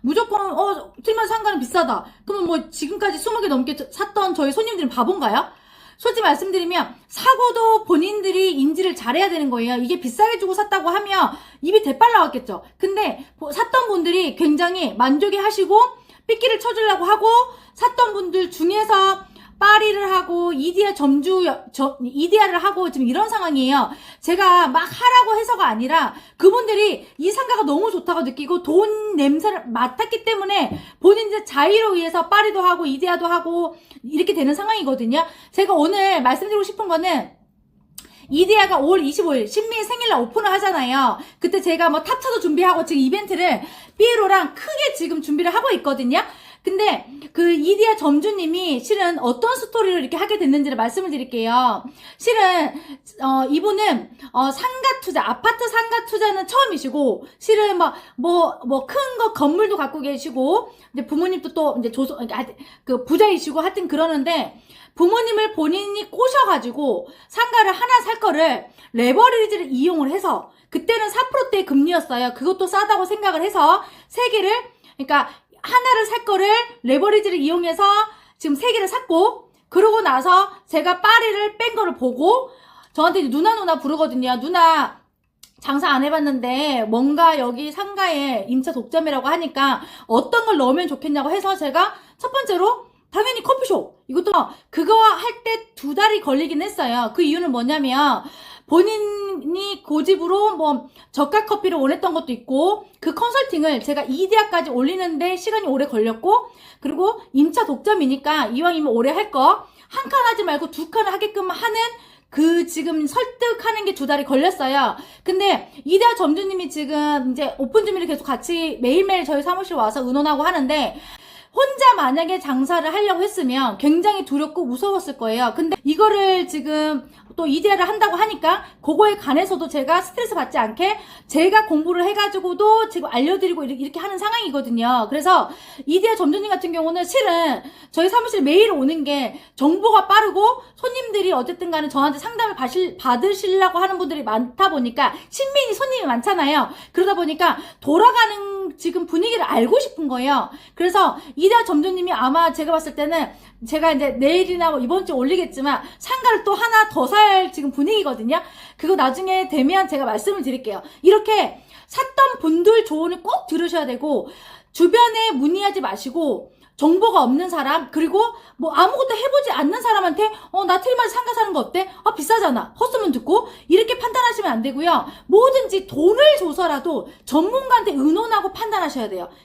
무조건 어 틀만 상가는 비싸다. 그러면 뭐 지금까지 20개 넘게 샀던 저희 손님들은 바본가요? 솔직히 말씀드리면 사고도 본인들이 인지를 잘해야 되는 거예요. 이게 비싸게 주고 샀다고 하면 입이 대빨 나왔겠죠. 근데 보- 샀던 분들이 굉장히 만족해 하시고 삐끼를 쳐주려고 하고 샀던 분들 중에서 파리를 하고 이디야 점주 저, 이디야를 하고 지금 이런 상황이에요. 제가 막 하라고 해서가 아니라 그분들이 이 상가가 너무 좋다고 느끼고 돈 냄새를 맡았기 때문에 본인들 자의로 의해서 파리도 하고 이디야도 하고 이렇게 되는 상황이거든요. 제가 오늘 말씀드리고 싶은 거는 이디야가 5월 25일 신미 생일날 오픈을 하잖아요. 그때 제가 뭐 탑차도 준비하고 지금 이벤트를 삐에로랑 크게 지금 준비를 하고 있거든요. 근데 그 이디야 점주님이 실은 어떤 스토리를 이렇게 하게 됐는지를 말씀을 드릴게요. 실은 어 이분은 어 상가 투자 아파트 상가 투자는 처음이시고 실은 뭐뭐뭐 큰 거 건물도 갖고 계시고 이제 부모님도 또 이제 조선 그러니까 그 부자이시고 하여튼 그러는데 부모님을 본인이 꼬셔가지고 상가를 하나 살 거를 레버리지를 이용을 해서 그때는 4%대의 금리였어요. 그것도 싸다고 생각을 해서 세 개를 그러니까 하나를 살 거를 레버리지를 이용해서 지금 세 개를 샀고 그러고 나서 제가 파리를 뺀 거를 보고 저한테 누나 누나 부르거든요. 누나 장사 안 해봤는데 뭔가 여기 상가에 임차 독점이라고 하니까 어떤 걸 넣으면 좋겠냐고 해서 제가 첫 번째로 당연히 커피숍 이것도 그거 할 때 두 달이 걸리긴 했어요. 그 이유는 뭐냐면 본인이 고집으로 뭐 저가 커피를 원했던 것도 있고 그 컨설팅을 제가 2대학까지 올리는데 시간이 오래 걸렸고 그리고 임차 독점이니까 이왕이면 오래 할 거 한 칸 하지 말고 두 칸을 하게끔 하는 그 지금 설득하는 게 두 달이 걸렸어요. 근데 이대하 점주님이 지금 이제 오픈 준비를 계속 같이 매일매일 저희 사무실 와서 의논하고 하는데 혼자 만약에 장사를 하려고 했으면 굉장히 두렵고 무서웠을 거예요. 근데 이거를 지금 또 이대를 한다고 하니까 그거에 관해서도 제가 스트레스 받지 않게 제가 공부를 해가지고도 지금 알려드리고 이렇게, 하는 상황이거든요. 그래서 이대하 점주님 같은 경우는 실은 저희 사무실 매일 오는 게 정보가 빠르고 손님들이 어쨌든 간에 저한테 상담을 받으실, 받으시려고 하는 분들이 많다 보니까 신민이 손님이 많잖아요. 그러다 보니까 돌아가는 지금 분위기를 알고 싶은 거예요. 그래서 이대하 점주님이 아마 제가 봤을 때는 제가 이제 내일이나 뭐 이번 주에 올리겠지만 상가를 또 하나 더 살 지금 분위기거든요. 그거 나중에 되면 제가 말씀을 드릴게요. 이렇게 샀던 분들 조언을 꼭 들으셔야 되고 주변에 문의하지 마시고 정보가 없는 사람 그리고 뭐 아무것도 해보지 않는 사람한테 어나 트리마스 상가 사는 거 어때? 아 비싸잖아. 헛소문 듣고 이렇게 판단하시면 안 되고요. 뭐든지 돈을 줘서라도 전문가한테 의논하고 판단하셔야 돼요